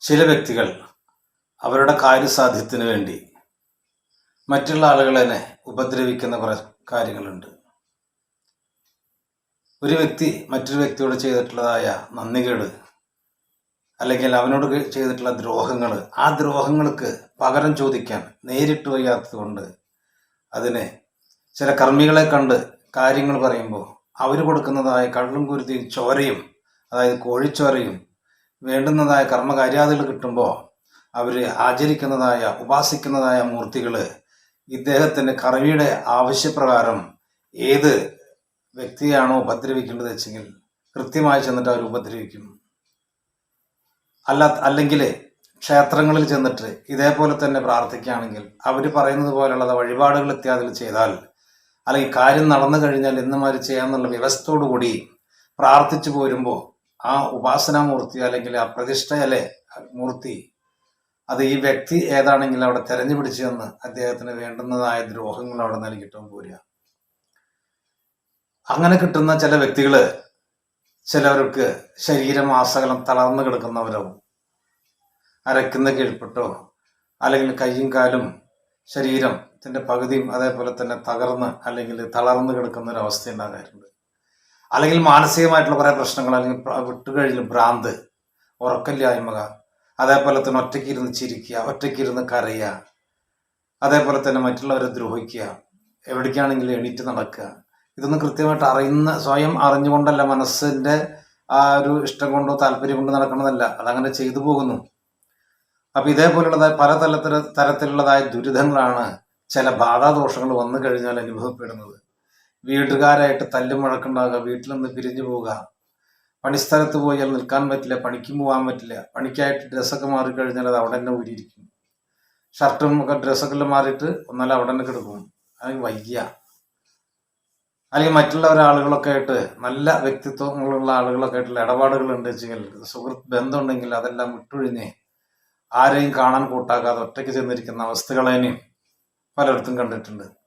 ചില വ്യക്തികൾ അവരുടെ കാര്യസാധ്യത്തിന് വേണ്ടി മറ്റുള്ള ആളുകളെ ഉപദ്രവിക്കുന്ന കുറെ കാര്യങ്ങളുണ്ട്. ഒരു വ്യക്തി മറ്റൊരു വ്യക്തിയോട് ചെയ്തിട്ടുള്ളതായ നന്ദികേട് അല്ലെങ്കിൽ അവനോട് ചെയ്തിട്ടുള്ള ദ്രോഹങ്ങൾ ആ ദ്രോഹങ്ങൾക്ക് പകരം ചോദിക്കാൻ നേരിട്ട് വയ്യാത്തത് കൊണ്ട് അതിനെ ചില കർമ്മികളെ കണ്ട് കാര്യങ്ങൾ പറയുമ്പോൾ അവർ കൊടുക്കുന്നതായ കള്ളും കുരുതിയും ചോരയും അതായത് കോഴിച്ചോരയും വേണ്ടുന്നതായ കർമ്മകാര്യാദികൾ കിട്ടുമ്പോൾ അവർ ആചരിക്കുന്നതായ ഉപാസിക്കുന്നതായ മൂർത്തികൾ ഇദ്ദേഹത്തിന്റെ കറവിയുടെ ആവശ്യപ്രകാരം ഏത് വ്യക്തിയാണോ ഉപദ്രവിക്കേണ്ടത് വെച്ചെങ്കിൽ കൃത്യമായി ചെന്നിട്ട് അവർ ഉപദ്രവിക്കും. അല്ല അല്ലെങ്കിൽ ക്ഷേത്രങ്ങളിൽ ചെന്നിട്ട് ഇതേപോലെ തന്നെ പ്രാർത്ഥിക്കുകയാണെങ്കിൽ അവർ പറയുന്നത് പോലെയുള്ള വഴിപാടുകൾ ഇത്യാദികൾ ചെയ്താൽ അല്ലെങ്കിൽ കാര്യം നടന്നു കഴിഞ്ഞാൽ എന്നമാര് ചെയ്യാമെന്നുള്ള വ്യവസ്ഥയോടുകൂടി പ്രാർത്ഥിച്ചു പോരുമ്പോൾ ആ ഉപാസനാമൂർത്തി അല്ലെങ്കിൽ ആ മൂർത്തി അത് ഈ വ്യക്തി ഏതാണെങ്കിലും അവിടെ തെരഞ്ഞു പിടിച്ചെന്ന് അദ്ദേഹത്തിന് വേണ്ടുന്നതായ ദ്രോഹങ്ങൾ അവിടെ നൽകിയിട്ടും പോരുക. അങ്ങനെ കിട്ടുന്ന ചില വ്യക്തികൾ ചിലവർക്ക് ശരീരം ആസകലം തളർന്നു കിടക്കുന്നവരാവും അരക്കുന്ന കീഴ്പ്പെട്ടോ അല്ലെങ്കിൽ കയ്യും കാലും ശരീരം ശരീരത്തിന്റെ പകുതിയും അതേപോലെ തന്നെ തകർന്ന് അല്ലെങ്കിൽ തളർന്നു കിടക്കുന്ന ഒരു അവസ്ഥ ഉണ്ടാകാറുണ്ട് അല്ലെങ്കിൽ മാനസികമായിട്ടുള്ള കുറേ പ്രശ്നങ്ങൾ അല്ലെങ്കിൽ വിട്ടുകഴിഞ്ഞ ഭ്രാന്ത് ഉറക്കമില്ലായ്മ അതേപോലെ തന്നെ ഒറ്റയ്ക്ക് ഇരുന്ന് ചിരിക്കുക ഒറ്റയ്ക്ക് ഇരുന്ന് കരയുക അതേപോലെ തന്നെ മറ്റുള്ളവരെ ദ്രോഹിക്കുക എവിടേക്കാണെങ്കിലും എണീറ്റ് നടക്കുക. ഇതൊന്നും കൃത്യമായിട്ട് അറിയുന്ന സ്വയം അറിഞ്ഞുകൊണ്ടല്ല മനസ്സിന്റെ ആ ഒരു ഇഷ്ടം കൊണ്ടോ താല്പര്യം കൊണ്ടോ നടക്കുന്നതല്ല. അതങ്ങനെ ചെയ്തു പോകുന്നു. അപ്പൊ ഇതേപോലുള്ളതായ പല തലത്തിൽ തരത്തിലുള്ളതായ ദുരിതങ്ങളാണ് ചില ബാധാദോഷങ്ങൾ വന്നു കഴിഞ്ഞാൽ അനുഭവപ്പെടുന്നത്. വീട്ടുകാരായിട്ട് തല്ലും വഴക്കുണ്ടാകുക വീട്ടിൽ നിന്ന് പിരിഞ്ഞു പോവുക. പണിസ്ഥലത്ത് പോയാൽ നിൽക്കാൻ പറ്റില്ല പണിക്കും പോകാൻ പറ്റില്ല. പണിക്കായിട്ട് ഡ്രസ്സൊക്കെ മാറിക്കഴിഞ്ഞാൽ അത് അവിടെ തന്നെ ഊരിയിരിക്കും. ഷർട്ടും ഒക്കെ ഡ്രസ്സൊക്കെ മാറിയിട്ട് ഒന്നാലും അവിടെ തന്നെ കിടക്കും. അല്ലെങ്കിൽ വയ്യ. അല്ലെങ്കിൽ മറ്റുള്ള ഒരാളുകളൊക്കെ ആയിട്ട് നല്ല വ്യക്തിത്വങ്ങളുള്ള ആളുകളൊക്കെ ആയിട്ടുള്ള ഇടപാടുകൾ ഉണ്ട് വെച്ചെങ്കിൽ സുഹൃത്ത് ബന്ധം ഉണ്ടെങ്കിൽ അതെല്ലാം വിട്ടൊഴിഞ്ഞ് ആരെയും കാണാൻ കൂട്ടാക്കാതെ ഒറ്റയ്ക്ക് ചെന്നിരിക്കുന്ന അവസ്ഥകളേനെയും പലയിടത്തും കണ്ടിട്ടുണ്ട്.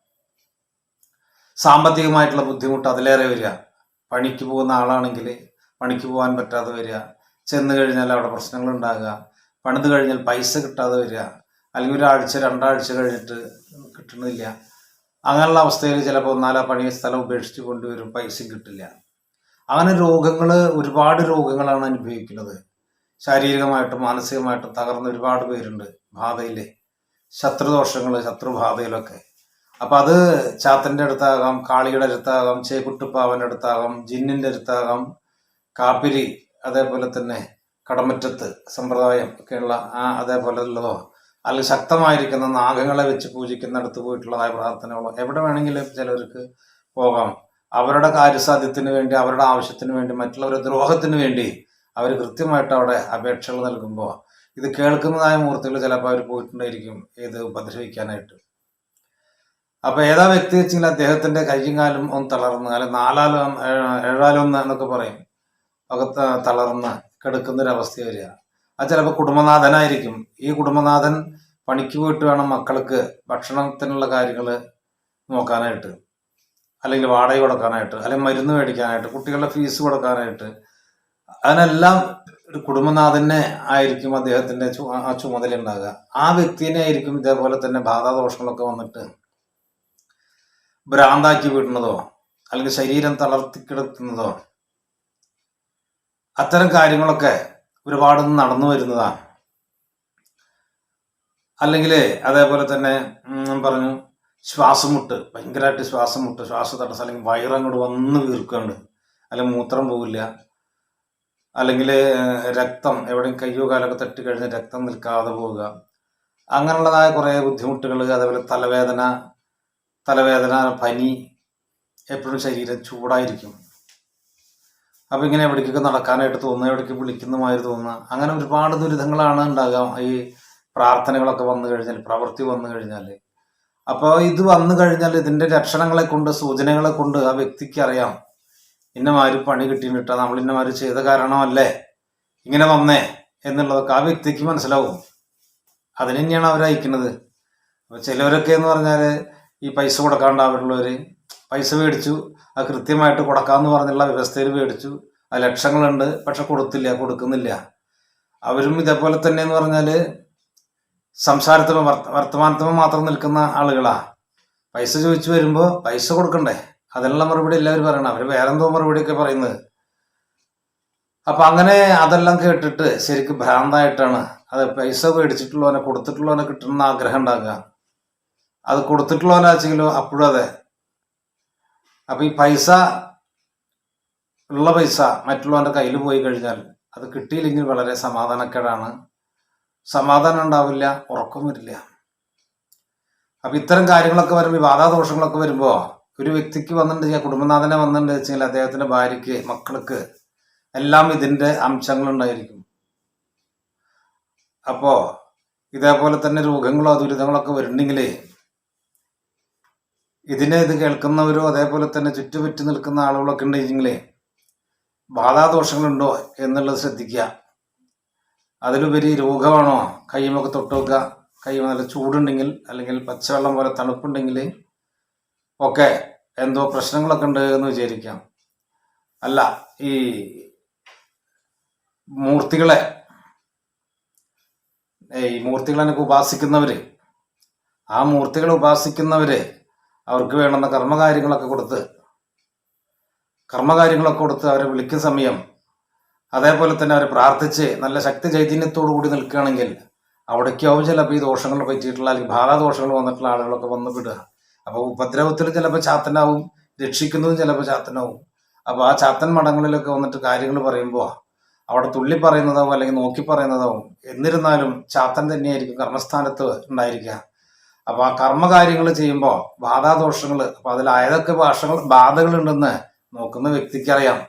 സാമ്പത്തികമായിട്ടുള്ള ബുദ്ധിമുട്ട് അതിലേറെ വരിക. പണിക്ക് പോകുന്ന ആളാണെങ്കിൽ പണിക്ക് പോകാൻ പറ്റാതെ വരിക. ചെന്ന് കഴിഞ്ഞാൽ അവിടെ പ്രശ്നങ്ങൾ ഉണ്ടാകുക. പണിത് കഴിഞ്ഞാൽ പൈസ കിട്ടാതെ വരിക. അല്ലെങ്കിൽ ഒരാഴ്ച രണ്ടാഴ്ച കഴിഞ്ഞിട്ട് കിട്ടണില്ല. അങ്ങനെയുള്ള അവസ്ഥയിൽ ചിലപ്പോൾ നാലാ പണി സ്ഥലം ഉപേക്ഷിച്ച് കൊണ്ടുവരും പൈസയും കിട്ടില്ല. അങ്ങനെ രോഗങ്ങൾ ഒരുപാട് രോഗങ്ങളാണ് അനുഭവിക്കുന്നത്. ശാരീരികമായിട്ടും മാനസികമായിട്ടും തകർന്ന ഒരുപാട് പേരുണ്ട് ബാധയിൽ ശത്രുദോഷങ്ങൾ ശത്രുബാധയിലൊക്കെ. അപ്പൊ അത് ചാത്തന്റെ അടുത്താകാം കാളിയുടെ അടുത്താകാം ചേക്കുട്ടുപ്പാവന്റെ അടുത്താകാം ജിന്നിന്റെ അടുത്താകാം കാപ്പിരി അതേപോലെ തന്നെ കടമറ്റത്ത് സമ്പ്രദായം ഒക്കെയുള്ള ആ അതേപോലെ ഉള്ളതോ അല്ലെങ്കിൽ ശക്തമായിരിക്കുന്ന നാഗങ്ങളെ വെച്ച് പൂജിക്കുന്നിടത്ത് പോയിട്ടുള്ളതായ പ്രാർത്ഥനകളോ എവിടെ വേണമെങ്കിലും ചിലർക്ക് പോകാം. അവരുടെ കാര്യസാധ്യത്തിന് വേണ്ടി അവരുടെ ആവശ്യത്തിന് വേണ്ടി മറ്റുള്ളവരുടെ ദ്രോഹത്തിന് വേണ്ടി അവർ കൃത്യമായിട്ട് അവിടെ അപേക്ഷകൾ നൽകുമ്പോൾ ഇത് കേൾക്കുന്നതായ മൂർത്തികൾ ചിലപ്പോൾ അവർ പോയിട്ടുണ്ടായിരിക്കും ഇത് ഉപദ്രവിക്കാനായിട്ട്. അപ്പൊ ഏതാ വ്യക്തി വെച്ചെങ്കിൽ അദ്ദേഹത്തിന്റെ കൈയും കാലും ഒന്ന് തളർന്ന് അല്ലെങ്കിൽ നാലാലോ ഏഴാലൊന്ന് എന്നൊക്കെ പറയും. ഒക്കെ തളർന്ന് കിടക്കുന്ന ഒരു അവസ്ഥ വരിക. അത് ചിലപ്പോൾ കുടുംബനാഥനായിരിക്കും. ഈ കുടുംബനാഥൻ പണിക്ക് പോയിട്ട് വേണം മക്കൾക്ക് ഭക്ഷണത്തിനുള്ള കാര്യങ്ങൾ നോക്കാനായിട്ട് അല്ലെങ്കിൽ വാടക കൊടുക്കാനായിട്ട് അല്ലെങ്കിൽ മരുന്ന് മേടിക്കാനായിട്ട് കുട്ടികളുടെ ഫീസ് കൊടുക്കാനായിട്ട്. അതിനെല്ലാം ഒരു കുടുംബനാഥനെ ആയിരിക്കും ആ ചുമതല ഉണ്ടാകുക. ആ വ്യക്തിനെ ആയിരിക്കും ഇതേപോലെ തന്നെ ബാധാദോഷങ്ങളൊക്കെ വന്നിട്ട് ഭ്രാന്താക്കി വിടുന്നതോ അല്ലെങ്കിൽ ശരീരം തളർത്തി കിടത്തുന്നതോ. അത്തരം കാര്യങ്ങളൊക്കെ ഒരുപാട് നടന്നു വരുന്നതാണ്. അല്ലെങ്കിൽ അതേപോലെ തന്നെ പറഞ്ഞു ഞാൻ പറഞ്ഞു ശ്വാസമുട്ട് ഭയങ്കരമായിട്ട് ശ്വാസ തടസ്സം അല്ലെങ്കിൽ വയറങ്ങോട്ട് വന്ന് വീർക്കുന്നുണ്ട് അല്ലെങ്കിൽ മൂത്രം പോവില്ല അല്ലെങ്കിൽ രക്തം എവിടെയും കയ്യോ കാലൊക്കെ തട്ടി കഴിഞ്ഞ് രക്തം നിൽക്കാതെ പോവുക അങ്ങനെയുള്ളതായ കുറേ ബുദ്ധിമുട്ടുകൾ അതേപോലെ തലവേദന തലവേദന പനി എപ്പോഴും ശരീരം ചൂടായിരിക്കും. അപ്പോൾ ഇങ്ങനെ എവിടേക്കൊക്കെ നടക്കാനായിട്ട് തോന്നുക എവിടേക്ക് വിളിക്കുന്ന മാതിരി തോന്നുക അങ്ങനെ ഒരുപാട് ദുരിതങ്ങളാണ് ഉണ്ടാകാം ഈ പ്രാർത്ഥനകളൊക്കെ വന്നു കഴിഞ്ഞാൽ പ്രവൃത്തി വന്നു കഴിഞ്ഞാൽ അപ്പോൾ ഇത് വന്നു കഴിഞ്ഞാൽ ഇതിന്റെ ലക്ഷണങ്ങളെ കൊണ്ട് സൂചനകളെ കൊണ്ട് ആ വ്യക്തിക്ക് അറിയാം. ഇന്നമാര് പണി കിട്ടിയിട്ടാ നമ്മൾ ഇന്നമാര് ചെയ്ത കാരണമല്ലേ? ഇങ്ങനെ വന്നേ എന്നുള്ളതൊക്കെ ആ വ്യക്തിക്ക് മനസ്സിലാവും. അതിന് തന്നെയാണ് അവർ അയക്കുന്നത് അപ്പൊ ചിലവരൊക്കെ എന്ന് പറഞ്ഞാൽ ഈ പൈസ കൊടുക്കാണ്ടാവുള്ളവര് പൈസ മേടിച്ചു. അത് കൃത്യമായിട്ട് കൊടുക്കാന്ന് പറഞ്ഞുള്ള വ്യവസ്ഥയിൽ മേടിച്ചു. അത് ലക്ഷങ്ങളുണ്ട് പക്ഷെ കൊടുത്തില്ല കൊടുക്കുന്നില്ല. അവരും ഇതേപോലെ തന്നെ എന്ന് പറഞ്ഞാൽ സംസാരത്തിന് വർത്തമാനത്തിന് മാത്രം നിൽക്കുന്ന ആളുകളാ. പൈസ ചോദിച്ചു വരുമ്പോൾ പൈസ കൊടുക്കണ്ടേ? അതിനുള്ള മറുപടി എല്ലാവരും പറയണം. അവർ വേറെന്തോ മറുപടിയൊക്കെ പറയുന്നത്. അപ്പൊ അങ്ങനെ അതെല്ലാം കേട്ടിട്ട് ശരിക്കും ഭ്രാന്തായിട്ടാണ് അത് പൈസ മേടിച്ചിട്ടുള്ളവനെ കൊടുത്തിട്ടുള്ളവനെ കിട്ടണമെന്ന് ആഗ്രഹം ഉണ്ടാകുക അത് കൊടുത്തിട്ടുള്ളവനാച്ചെങ്കിലോ അപ്പോഴും അതെ. അപ്പം ഈ പൈസ ഉള്ള പൈസ മറ്റുള്ളവന്റെ കയ്യിൽ പോയി കഴിഞ്ഞാൽ അത് കിട്ടിയില്ലെങ്കിൽ വളരെ സമാധാനക്കേടാണ്. സമാധാനം ഉണ്ടാവില്ല ഉറക്കം വരില്ല. അപ്പം ഇത്തരം കാര്യങ്ങളൊക്കെ വരുമ്പോൾ ഈ ബാധാദോഷങ്ങളൊക്കെ വരുമ്പോൾ ഒരു വ്യക്തിക്ക് വന്നിട്ടുണ്ട് കുടുംബനാഥനെ വന്നിട്ടുണ്ട് വെച്ചാൽ അദ്ദേഹത്തിന്റെ ഭാര്യയ്ക്ക് മക്കൾക്ക് എല്ലാം ഇതിന്റെ അംശങ്ങളുണ്ടായിരിക്കും. അപ്പോൾ ഇതേപോലെ തന്നെ രോഗങ്ങളോ ദുരിതങ്ങളൊക്കെ വരുന്നുണ്ടെങ്കിൽ ഇതിനെ ഇത് കേൾക്കുന്നവരോ അതേപോലെ തന്നെ ചുറ്റുപറ്റി നിൽക്കുന്ന ആളുകളൊക്കെ ഉണ്ടെങ്കിൽ ബാധാദോഷങ്ങളുണ്ടോ എന്നുള്ളത് ശ്രദ്ധിക്കുക. അതിലുപരി രോഗമാണോ? കയ്യുമൊക്കെ തൊട്ട് വെക്കുക കൈ നല്ല ചൂടുണ്ടെങ്കിൽ അല്ലെങ്കിൽ പച്ചവെള്ളം പോലെ തണുപ്പുണ്ടെങ്കിൽ ഒക്കെ എന്തോ പ്രശ്നങ്ങളൊക്കെ ഉണ്ട് എന്ന് വിചാരിക്കാം. അല്ല ഈ മൂർത്തികളെ ഈ മൂർത്തികളെ ഉപാസിക്കുന്നവര് ആ മൂർത്തികളെ ഉപാസിക്കുന്നവര് അവർക്ക് വേണ്ടുന്ന കർമ്മകാര്യങ്ങളൊക്കെ കൊടുത്ത് കർമ്മകാര്യങ്ങളൊക്കെ കൊടുത്ത് അവരെ വിളിക്കുന്ന സമയം. അതേപോലെ തന്നെ അവരെ പ്രാർത്ഥിച്ച് നല്ല ശക്തി ചൈതന്യത്തോടു കൂടി നിൽക്കുകയാണെങ്കിൽ അവിടേക്കാവും ചിലപ്പോൾ ഈ ദോഷങ്ങൾ പറ്റിയിട്ടുള്ള അല്ലെങ്കിൽ ഭാരാദോഷങ്ങൾ വന്നിട്ടുള്ള ആളുകളൊക്കെ വന്ന് വിടുക. അപ്പോൾ ഉപദ്രവത്തിൽ ചിലപ്പോൾ ചാത്തനാവും രക്ഷിക്കുന്നതും ചിലപ്പോൾ ചാത്തനാവും. അപ്പോൾ ആ ചാത്തൻ മഠങ്ങളിലൊക്കെ വന്നിട്ട് കാര്യങ്ങൾ പറയുമ്പോൾ അവിടെ തുള്ളി പറയുന്നതാവും അല്ലെങ്കിൽ നോക്കി പറയുന്നതാവും. എന്നിരുന്നാലും ചാത്തൻ തന്നെയായിരിക്കും കർമ്മസ്ഥാനത്ത് ഉണ്ടായിരിക്കുക. അപ്പൊ ആ കർമ്മകാര്യങ്ങൾ ചെയ്യുമ്പോൾ ബാധാദോഷങ്ങൾ അപ്പൊ അതിൽ ഏതൊക്കെ ഭാഷകൾ ബാധകളുണ്ടെന്ന് നോക്കുന്ന വ്യക്തിക്കറിയാം.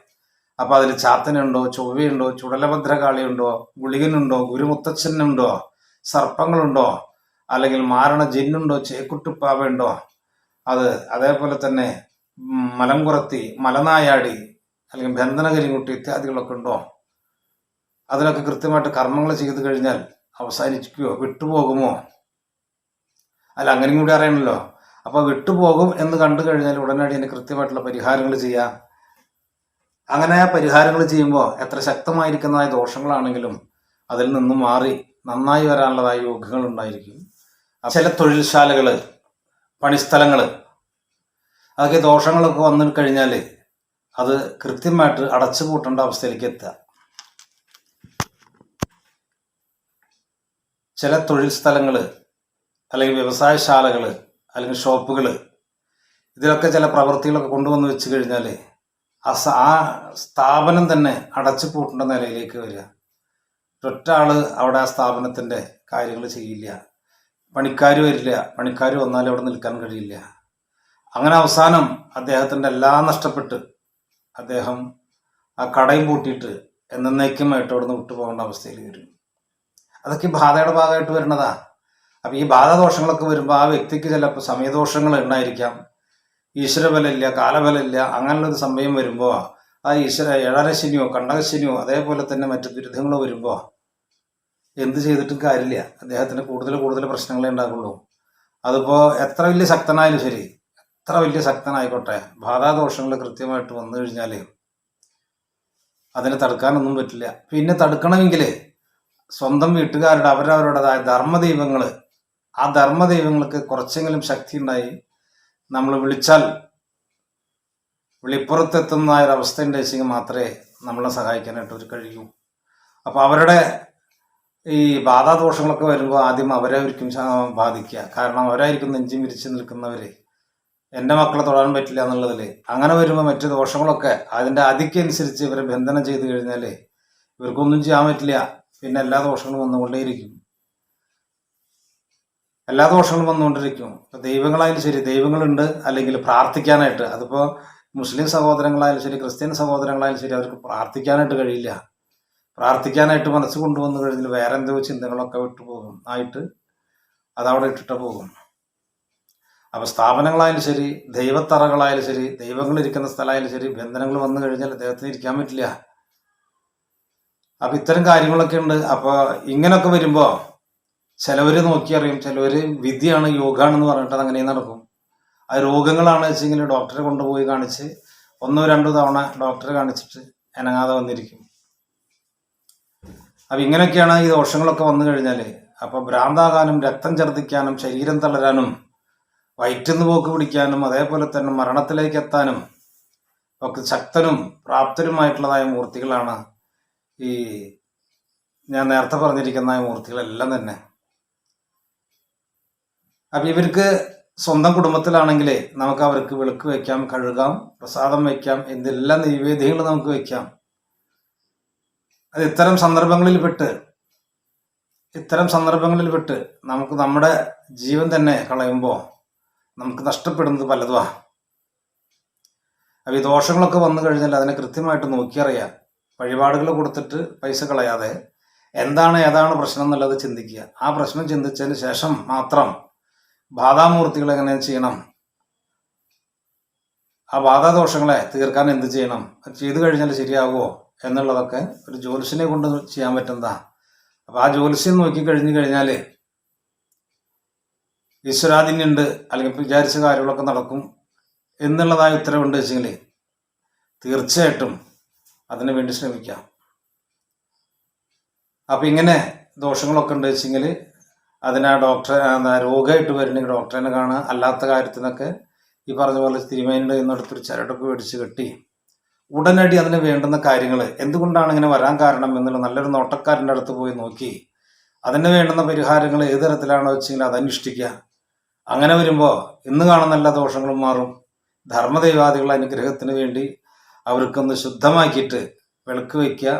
അപ്പൊ അതിൽ ചാത്തനുണ്ടോ ചൊവ്വയുണ്ടോ ചുടലഭദ്രകാളിയുണ്ടോ ഗുളികനുണ്ടോ ഗുരുമുത്തച്ഛനുണ്ടോ സർപ്പങ്ങളുണ്ടോ അല്ലെങ്കിൽ മാരണ ജിന്നുണ്ടോ ചേക്കുട്ടുപ്പാവയുണ്ടോ അത് അതേപോലെ തന്നെ മലംകുറത്തി മലനായാടി അല്ലെങ്കിൽ ബന്ധനകരിങ്കുട്ടി ഇത്യാദികളൊക്കെ ഉണ്ടോ? അതിലൊക്കെ കൃത്യമായിട്ട് കർമ്മങ്ങൾ ചെയ്തു കഴിഞ്ഞാൽ അവസാനിക്കുകയോ വിട്ടുപോകുമോ? അല്ല അങ്ങനെയും കൂടി അറിയണമല്ലോ അപ്പൊ വിട്ടുപോകും എന്ന് കണ്ടു കഴിഞ്ഞാൽ ഉടനടി അതിന് കൃത്യമായിട്ടുള്ള പരിഹാരങ്ങൾ ചെയ്യാം. അങ്ങനെ പരിഹാരങ്ങൾ ചെയ്യുമ്പോൾ എത്ര ശക്തമായിരിക്കുന്നതായ ദോഷങ്ങളാണെങ്കിലും അതിൽ നിന്നും മാറി നന്നായി വരാനുള്ളതായ യോഗങ്ങൾ ഉണ്ടായിരിക്കും. ചില തൊഴിൽശാലകൾ പണിസ്ഥലങ്ങൾ അതൊക്കെ ദോഷങ്ങളൊക്കെ വന്നു കഴിഞ്ഞാൽ അത് കൃത്യമായിട്ട് അടച്ചു പൂട്ടേണ്ട അവസ്ഥയിലേക്ക് എത്തുക. ചില തൊഴിൽ സ്ഥലങ്ങൾ അല്ലെങ്കിൽ വ്യവസായശാലകൾ അല്ലെങ്കിൽ ഷോപ്പുകൾ ഇതിലൊക്കെ ചില പ്രവൃത്തികളൊക്കെ കൊണ്ടുവന്ന് വെച്ച് കഴിഞ്ഞാൽ ആ ആ സ്ഥാപനം തന്നെ അടച്ചു പൂട്ടേണ്ട നിലയിലേക്ക് വരിക. ഒറ്റ ആൾ അവിടെ ആ സ്ഥാപനത്തിന്റെ കാര്യങ്ങൾ ചെയ്യില്ല. പണിക്കാർ വരില്ല. പണിക്കാർ വന്നാൽ അവിടെ നിൽക്കാൻ കഴിയില്ല. അങ്ങനെ അവസാനം അദ്ദേഹത്തിന്റെ എല്ലാം നഷ്ടപ്പെട്ട് അദ്ദേഹം ആ കടയും പൂട്ടിയിട്ട് എന്നേക്കുമായിട്ട് അവിടെ നിന്ന് വിട്ടുപോകേണ്ട അവസ്ഥയിൽ വരും. അതൊക്കെ ബാധയുടെ ഭാഗമായിട്ട് വരുന്നതാ അപ്പൊ ഈ ബാധദോഷങ്ങളൊക്കെ വരുമ്പോൾ ആ വ്യക്തിക്ക് ചിലപ്പോൾ സമയദോഷങ്ങൾ ഉണ്ടായിരിക്കാം. ഈശ്വരബലമില്ല കാലബലമില്ല അങ്ങനെയുള്ളൊരു സമയം വരുമ്പോൾ ആ ഈശ്വര ഏഴരശനിയോ കണ്ടകശനിയോ അതേപോലെ തന്നെ മറ്റു ദുരിതങ്ങളോ വരുമ്പോൾ എന്ത് ചെയ്തിട്ടും കാര്യമില്ല. അദ്ദേഹത്തിന് കൂടുതൽ കൂടുതൽ പ്രശ്നങ്ങളെ ഉണ്ടാകുള്ളൂ അതിപ്പോൾ എത്ര വലിയ ശക്തനായാലും ശരി എത്ര വലിയ ശക്തനായിക്കോട്ടെ ബാധാദോഷങ്ങൾ കൃത്യമായിട്ട് വന്നു കഴിഞ്ഞാൽ അതിനെ തടുക്കാനൊന്നും പറ്റില്ല. പിന്നെ തടുക്കണമെങ്കിൽ സ്വന്തം വീട്ടുകാരുടെ അവരവരുടേതായ ധർമ്മദൈവങ്ങൾ ആ ധർമ്മദൈവങ്ങൾക്ക് കുറച്ചെങ്കിലും ശക്തി ഉണ്ടായി നമ്മൾ വിളിച്ചാൽ വിളിപ്പുറത്തെത്തുന്ന ഒരു അവസ്ഥ മാത്രമേ നമ്മളെ സഹായിക്കാനായിട്ട് ഒരു കഴിയൂ. അപ്പോൾ അവരുടെ ഈ ബാധാദോഷങ്ങളൊക്കെ വരുമ്പോൾ ആദ്യം അവരായിരിക്കും ഒരിക്കും ബാധിക്കുക. കാരണം അവരായിരിക്കും നെഞ്ചും വിരിച്ച് നിൽക്കുന്നവര്. എന്റെ മക്കളെ തൊടാൻ പറ്റില്ല എന്നുള്ളതിൽ അങ്ങനെ വരുമ്പോൾ മറ്റു ദോഷങ്ങളൊക്കെ അതിന്റെ അതിക്കനുസരിച്ച് ഇവരെ ബന്ധനം ചെയ്ത് കഴിഞ്ഞാൽ ഇവർക്കൊന്നും ചെയ്യാൻ പറ്റില്ല. പിന്നെ എല്ലാ ദോഷങ്ങളും വന്നുകൊണ്ടേയിരിക്കും. എല്ലാ ദോഷങ്ങളും വന്നുകൊണ്ടിരിക്കും. ദൈവങ്ങളായാലും ശരി ദൈവങ്ങളുണ്ട് അല്ലെങ്കിൽ പ്രാർത്ഥിക്കാനായിട്ട്. അതിപ്പോ മുസ്ലിം സഹോദരങ്ങളായാലും ശരി ക്രിസ്ത്യൻ സഹോദരങ്ങളായാലും ശരി അവർക്ക് പ്രാർത്ഥിക്കാനായിട്ട് കഴിയില്ല. പ്രാർത്ഥിക്കാനായിട്ട് മനസ്സ് കൊണ്ടുവന്നു കഴിഞ്ഞാൽ വേറെ എന്തോ ചിന്തകളൊക്കെ വിട്ടുപോകും ആയിട്ട് അതവിടെ ഇട്ടിട്ട് പോകും. അപ്പൊ സ്ഥാപനങ്ങളായാലും ശരി ദൈവത്തറകളായാലും ശരി ദൈവങ്ങൾ ഇരിക്കുന്ന സ്ഥലമായാലും ശരി ബന്ധനങ്ങൾ വന്നു കഴിഞ്ഞാൽ അദ്ദേഹത്തിന് ഇരിക്കാൻ പറ്റില്ല. അപ്പൊ ഇത്തരം കാര്യങ്ങളൊക്കെ ഉണ്ട്. അപ്പൊ ഇങ്ങനൊക്കെ വരുമ്പോ ചിലവര് നോക്കിയറിയും ചിലവര് വിധിയാണ് യോഗാണെന്ന് പറഞ്ഞിട്ട് അങ്ങനെ നടക്കും. ആ രോഗങ്ങളാണ് വെച്ചെങ്കിൽ ഡോക്ടറെ കൊണ്ടുപോയി കാണിച്ച് ഒന്നോ രണ്ടോ തവണ ഡോക്ടറെ കാണിച്ചിട്ട് അനങ്ങാതെ വന്നിരിക്കും. അപ്പം ഇങ്ങനെയൊക്കെയാണ് ഈ ദോഷങ്ങളൊക്കെ വന്നു കഴിഞ്ഞാൽ അപ്പോൾ ഭ്രാന്താകാനും രക്തം ഛർദ്ദിക്കാനും ശരീരം തളരാനും വയറ്റുന്ന് പോക്ക് പിടിക്കാനും അതേപോലെ തന്നെ മരണത്തിലേക്ക് എത്താനും ഒക്കെ ശക്തനും പ്രാപ്തരുമായിട്ടുള്ളതായ മൂർത്തികളാണ് ഈ ഞാൻ നേരത്തെ പറഞ്ഞിരിക്കുന്ന മൂർത്തികളെല്ലാം തന്നെ. അപ്പം ഇവർക്ക് സ്വന്തം കുടുംബത്തിലാണെങ്കിൽ നമുക്ക് അവർക്ക് വിളക്ക് വയ്ക്കാം കഴുകാം പ്രസാദം വയ്ക്കാം എന്തെല്ലാം നൈവേദ്യങ്ങൾ നമുക്ക് വയ്ക്കാം അത് ഇത്തരം സന്ദർഭങ്ങളിൽ പെട്ട് ഇത്തരം സന്ദർഭങ്ങളിൽ പെട്ട് നമുക്ക് നമ്മുടെ ജീവൻ തന്നെ കളയുമ്പോൾ നമുക്ക് നഷ്ടപ്പെടുന്നത് പലതുവാ. അപ്പോൾ ഈ ദോഷങ്ങളൊക്കെ വന്നു കഴിഞ്ഞാൽ അതിനെ കൃത്യമായിട്ട് നോക്കിയറിയാം. വഴിപാടുകൾ കൊടുത്തിട്ട് പൈസ കളയാതെ എന്താണ് ഏതാണ് പ്രശ്നം എന്നുള്ളത് ചിന്തിക്കുക. ആ പ്രശ്നം ചിന്തിച്ചതിന് ശേഷം മാത്രം ബാധാമൂർത്തികൾ എങ്ങനെ ചെയ്യണം? ആ ബാധാദോഷങ്ങളെ തീർക്കാൻ എന്ത് ചെയ്യണം? ചെയ്തു കഴിഞ്ഞാൽ ശരിയാകുമോ എന്നുള്ളതൊക്കെ ഒരു ജ്യോത്സ്യനെ കൊണ്ട് ചെയ്യാൻ പറ്റുന്നതാ. അപ്പൊ ആ ജ്യോത്സ്യം നോക്കി കഴിഞ്ഞു കഴിഞ്ഞാൽ ഈശ്വരാധിന്യുണ്ട് അല്ലെങ്കിൽ വിചാരിച്ച കാര്യങ്ങളൊക്കെ നടക്കും എന്നുള്ളതായ ഉത്തരവുണ്ട് വെച്ചെങ്കിൽ തീർച്ചയായിട്ടും അതിനു വേണ്ടി ശ്രമിക്കാം. അപ്പം ഇങ്ങനെ ദോഷങ്ങളൊക്കെ ഉണ്ട് വെച്ചെങ്കിൽ അതിനെ ആ ഡോക്ടറെ രോഗമായിട്ട് വരുന്നെങ്കിൽ ഡോക്ടറിനെ കാണുക. അല്ലാത്ത കാര്യത്തിനൊക്കെ ഈ പറഞ്ഞ പോലെ തിരുമേനിയുടെ ഇന്നടുത്തൊരു ചരടൊക്കെ മേടിച്ച് കെട്ടി ഉടനടി അതിന് വേണ്ടുന്ന കാര്യങ്ങൾ എന്തുകൊണ്ടാണ് ഇങ്ങനെ വരാൻ കാരണം എന്നുള്ള നല്ലൊരു നോട്ടക്കാരന്റെ അടുത്ത് പോയി നോക്കി. അതിന് വേണ്ടുന്ന പരിഹാരങ്ങൾ ഏത് തരത്തിലാണോ വെച്ചെങ്കിൽ അത് അനുഷ്ഠിക്കുക. അങ്ങനെ വരുമ്പോൾ ഇന്ന് കാണുന്ന എല്ലാ ദോഷങ്ങളും മാറും. ധർമ്മദൈവാദികളുടെ അനുഗ്രഹത്തിന് വേണ്ടി അവർക്കൊന്ന് ശുദ്ധമാക്കിയിട്ട് വിളക്ക് വയ്ക്കുക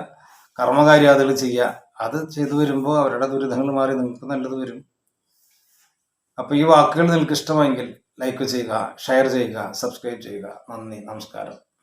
കർമ്മകാര്യാദികൾ ചെയ്യുക. അത് ചെയ്തു വരുമ്പോൾ അവരുടെ ദുരിതങ്ങൾ മാറി നിങ്ങൾക്ക് നല്ലത് വരും. അപ്പോൾ ഈ വാക്കുകൾ നിങ്ങൾക്ക് ഇഷ്ടമായെങ്കിൽ ലൈക്ക് ചെയ്യുക ഷെയർ ചെയ്യുക സബ്സ്ക്രൈബ് ചെയ്യുക. നന്ദി നമസ്കാരം.